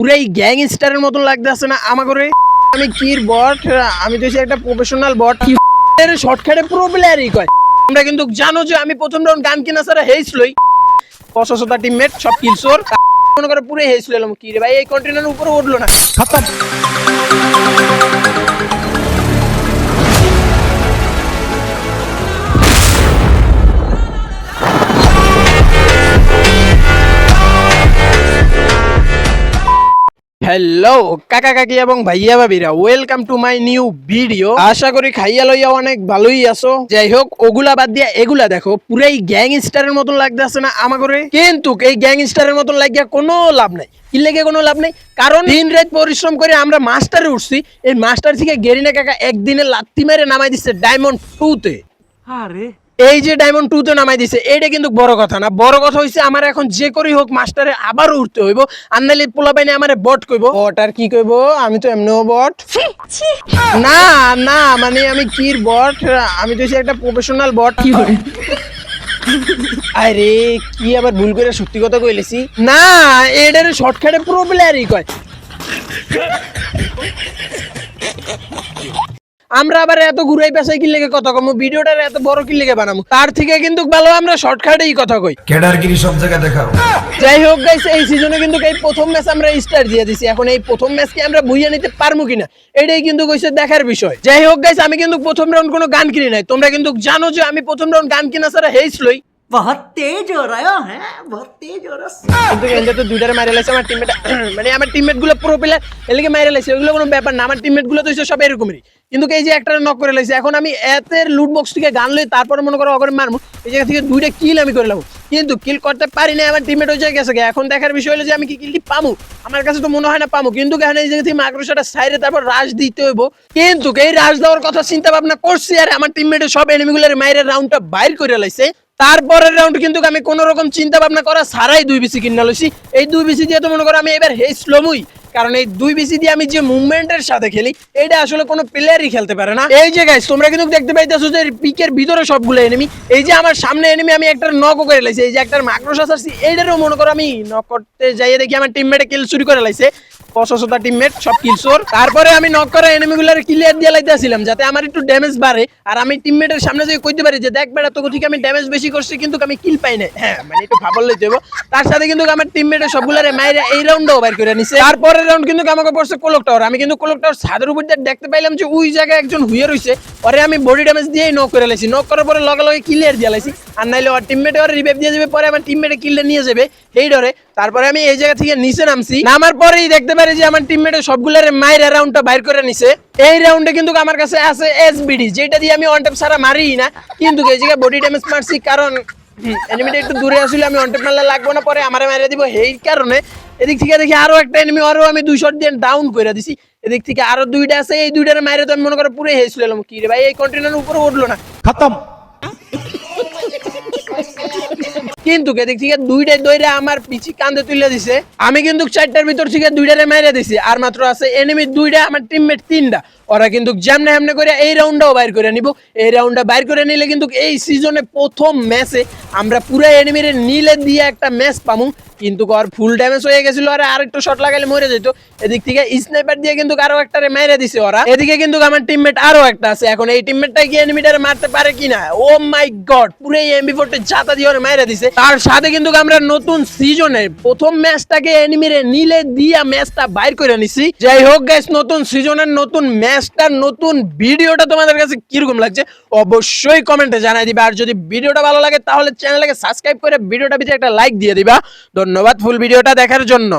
পুরাই গ্যাংস্টারের মতন লাগতে লাগতেছে না আমাকে আমি কির বট? আমি তো একটা প্রফেশনাল বট। কি শর্টকাটে পুরো প্লেয়ারই কয়। আমরা কিন্তু জানো যে আমি প্রথম রাউন্ড গান কিনা সারা হেইছলই পঁচাশোটা টিমমেট সব কিলসোর মনে করে পুরো হেইছিল কি রে ভাই, এই কন্টেনার উপরে উঠল না। খতম হ্যালো কাকা কাকি এবং ভাইয়া ভাবিরা welcome to my new video আশা করি খাইয়া লইয়া অনেক ভালোই আছো। যাই হোক, ওগুলা বাদ দিয়া, এগুলা দেখো, পুরাই গ্যাং স্টারের মতন লাগতেছে না আমাকে কিন্তু এই গ্যাং স্টারের মতন লাগিয়া কোনো লাভ নাই। কি লেগে কোনো লাভ নাই। কারণ দিন রাত পরিশ্রম করে আমরা মাস্টারে উঠছি। এই মাস্টার থেকে গেরিনা কাকা একদিনে লাত্তি মেরে নামাই দিচ্ছে ডায়মন্ড টু তে। এই যে ডায়মন্ড টু তে নামাই দিছে এইটা কিন্তু বড় কথা না। বড় কথা হইছে আমার এখন যে করেই হোক মাস্টারে আবারও উঠতে হইব। আন্নালি পোলা বাইনে আমারে বট কইব। বট আর কি কইব? আমি তো এমনিও বট না না মানে আমি কির বট আমি তো একটা প্রফেশনাল বট কি করে আরে কি আবার ভুল করে সত্যি কথা কইলেছি না এটার শর্টকাটে প্রো প্লেয়ারই কয়। আমরা আবার এত ঘুরাই পেশাই কি লেগে কথা কমু? ভিডিওটার এত বড় কি লেগে বানামু? তার থেকে কিন্তু ভালো আমরা শর্টকাটেই কথা কই। কেডারগিরি সব জায়গা দেখাও। যাই হোক গাইস এই সিজনে কিন্তু এই প্রথম ম্যাচ আমরা স্টার দিয়ে দিছি। এখন এই প্রথম ম্যাচ কি আমরা বুঝিয়ে নিতে পারমু কিনা? এটাই কিন্তু কইছে দেখার বিষয়। যাই হোক গাইস আমি কিন্তু প্রথম রাউন্ড কোনো গান কিনি নাই। তোমরা কিন্তু জানো যে আমি প্রথম রাউন্ড গান কিনা ছাড়া হেইস লই। বহুত তেজ হো রহা হ্যাঁ বহুত তেজ হো রহা কিন্তু এন্ডে তো দুইটারে মাইরা লাইছে, আমার টিমমেট মানে আমার টিমমেটগুলো প্রো প্লেয়ার এলিকে মাইরা লাইছে ওগুলো কোনো ব্যাপার না, আমার টিমমেটগুলো তো সব এরকমই কিন্তু এই যে একটা নক করে লাইছে, এখন আমি এতের লুট বক্স থেকে গান লই তারপরে মনে করো অগরে মারমু এই জায়গা থেকে দুইটা কিল আমি করে লাবো। কিন্তু কিল করতে পারি না আমার টিমমেট গেছে এখন দেখার বিষয় হলো যে আমি কি কিলটি পামু আমার কাছে তো মনে হয় না পামু কিন্তু কেন এই জায়গা থেকে মাকড়সাটা সাইডে তারপর রাশ দিতে হইব। কিন্তু এই রাশ দেওয়ার কথা চিন্তা ভাবনা করছি, আর আমার টিমমেটের সব এনিমিগুলোর মাইরের রাউন্ডটা বাইর করে লাইছে। তারপরের রাউন্ড কিন্তু আমি কোন রকম চিন্তা ভাবনা করা ছাড়াই দুই বিসি কিনে লইছি। এই দুই বিসি দিয়ে তো মনে করো আমি এবার হেই স্লোমুই কারণ এই দুই বিসি দিয়ে আমি যে মুভমেন্টের সাথে খেলি এটা আসলে কোনো প্লেয়ারই খেলতে পারে না। এই যে গাইস তোমরা কিন্তু দেখতে পাইতেছো যে পিকের ভিতরে সবগুলো এনিমি এই যে আমার সামনে এনিমি আমি একটা নক করে লাইছি। এই যে একটা মাইক্রোসাস আসছি এইটারও মনে করো আমি নক করতে যাইয়ে দেখি আমার টিমমেটে কিল চুরি করে লাইছে। পঁচাশোটা টিমমেট সব কিলসোর তারপরে আমি নক করা ক্লিয়ার দিয়ে যাতে আমার একটু ড্যামেজ বাড়ে। আর আমি টিমমেটের সামনে পারি যে, দেখ বেড়া আমি ড্যামেজ বেশি করছি, কিন্তু আমি কিল পাই না হ্যাঁ মানে একটু ভাবল। তার সাথে কিন্তু আমার টিমমেটের সবগুলারে এই রাউন্ডও করে নিছে। তারপরের রাউন্ড কিন্তু আমাকে পড়ছে কোলক টাওয়ার আমি কিন্তু কোলক টাওয়ার ছাদের উপর দিয়ে দেখতে পাইলাম যে, ওই জায়গায় একজন হুইয়ে রইছে। পরে আমি বডি ড্যামেজ দিয়েই নক করে লাইছি। নক করার পরে লগে লগে ক্লিয়ার দিয়ে লাইছি। আর নাইলে ওর টিমমেটে ওর রিভাইভ দিয়ে যাবে, পরে আমার টিমমেটে কিলটা নিয়ে যাবে এই তারপরে আমি এই জায়গা থেকে নিচে নামছি। নামার পরেই দেখতে একেবারে যে আমার টিমমেটের সবগুলোর মায়ের রাউন্ডটা বাইর করে নিছে, এই রাউন্ডে কিন্তু আমার কাছে আছে এসবিডি যেটা দিয়ে আমি অন ট্যাপ সারা মারি না। কিন্তু এই জায়গায় বডি ড্যামেজ মারছি কারণ এনিমিটা একটু দূরে আসলে আমি অন ট্যাপ মারলে লাগবো না, পরে আমারে মেরে দিব। এই কারণে এদিক থেকে দেখি আরও একটা এনিমি আরও আমি দুই শট দিয়ে ডাউন করে দিছি। এদিক থেকে আরও দুইটা আছে, এই দুইটার মাইরে তো আমি মনে করো পুরো হেসলে কি রে ভাই, এই কন্টেনার উপরে উঠল না। খতম। কিন্তু এদিক থেকে দুইটাই দইরে আমার পিছি কান্দে তুলে দিছে। আমি কিন্তু চারটার ভিতর থেকে দুইটারে মেরে দিছি। আর মাত্র আছে এনিমি দুইটা, আমার টিমমেট তিনটা। ওরা কিন্তু যেমনে হেমনে করে এই রাউন্ডটাও বাইর করে নিব। এই রাউন্ডটা বাইর করে নিলে কিন্তু এই সিজনে প্রথম ম্যাচে আমরা পুরো এনিমির নিলে দিয়ে একটা ম্যাচ পামু। কিন্তু আর ফুল ড্যামেজ হয়ে গেছিল। আর আরেকটু শট লাগালে মরে যেত। এদিক থেকে স্নাইপার দিয়ে কিন্তু আরও একটা মেরে দিছে ওরা। এদিকে কিন্তু আমার টিমমেট আরও একটা আছে। এখন এই টিমমেটটা কি এনিমিটারে মারতে পারে কিনা? ও মাই গড পুরো এমবি ফোরটা জাতা দিয়ে ওরা মেরে দিছে। তার সাথে কিন্তু আমরা নতুন সিজনের প্রথম ম্যাচটাকে এনিমিরে নিলে দিয়া ম্যাচটা বাইর করে নিছি। যাই হোক গাইস নতুন সিজনের নতুন ম্যাচটা নতুন ভিডিওটা তোমাদের কাছে কীরকম লাগছে, অবশ্যই কমেন্টে জানাই দিবা। আর যদি ভিডিওটা ভালো লাগে, তাহলে চ্যানেলটাকে সাবস্ক্রাইব করে ভিডিওটা পিছিয়ে একটা লাইক দিয়ে দিবা। ধন্যবাদ ফুল ভিডিওটা দেখার জন্য।